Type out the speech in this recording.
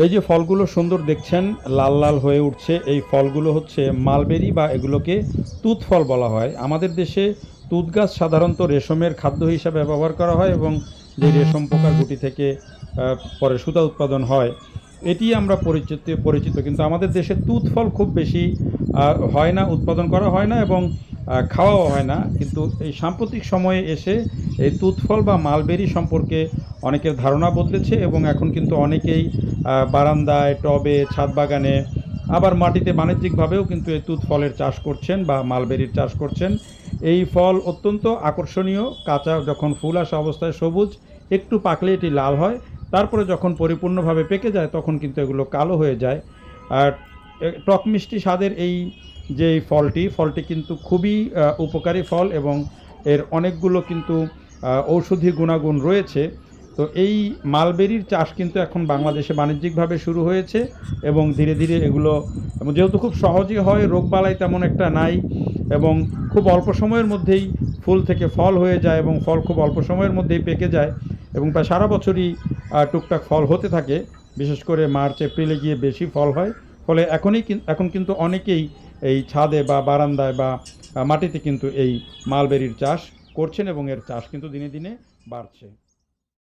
এই যে ফলগুলো সুন্দর দেখছেন, লাল লাল হয়ে উঠছে, এই ফলগুলো হচ্ছে মালবেরি বা এগুলোকে তুত ফল বলা হয়। আমাদের দেশে তুত গাছ সাধারণত রেশমের খাদ্য হিসাবে ব্যবহার করা হয় এবং যে রেশম পোকার গুটি থেকে পরে সুতা উৎপাদন হয়, এটি আমরা পরিচিত পরিচিত। কিন্তু আমাদের দেশে তুত ফল খুব বেশি হয় না, উৎপাদন করা হয় না এবং খাওয়াও হয় না। কিন্তু এই সাম্প্রতিক সময়ে এসে এই তুত ফল বা মালবেরি সম্পর্কে অনেকের ধারণা বদলেছে এবং এখন কিন্তু অনেকেই বারান্দায়, টবে, ছাদ বাগানে, আবার মাটিতে বাণিজ্যিকভাবেও কিন্তু এই তুত ফলের চাষ করছেন বা মালবেরির চাষ করছেন। এই ফল অত্যন্ত আকর্ষণীয়। কাঁচা যখন ফুল আসা অবস্থায় সবুজ, একটু পাকলে এটি লাল হয়। তারপরে যখন পরিপূর্ণভাবে পেকে যায়, তখন কিন্তু এগুলো কালো হয়ে যায়। আর টক মিষ্টি স্বাদের এই যে ফলটি ফলটি কিন্তু খুবই উপকারী ফল এবং এর অনেকগুলো কিন্তু ঔষধি গুণাগুণ রয়েছে। তো এই মালবেরির চাষ কিন্তু এখন বাংলাদেশে বাণিজ্যিকভাবে শুরু হয়েছে এবং ধীরে ধীরে এগুলো, যেহেতু খুব সহজে হয় রোগবালাই তেমন একটা নাই এবং খুব অল্প সময়ের মধ্যেই ফুল থেকে ফল হয়ে যায় এবং ফল খুব অল্প সময়ের মধ্যেই পেকে যায় এবং প্রায় সারা বছরই টুকটাক ফল হতে থাকে। বিশেষ করে মার্চ, এপ্রিলে গিয়ে বেশি ফল হয়। ফলে এখনই এখন কিন্তু অনেকেই এই ছাদে বা বারান্দায় বা মাটিতে কিন্তু এই মালবেরির চাষ করছেন এবং এর চাষ কিন্তু দিনে দিনে বাড়ছে।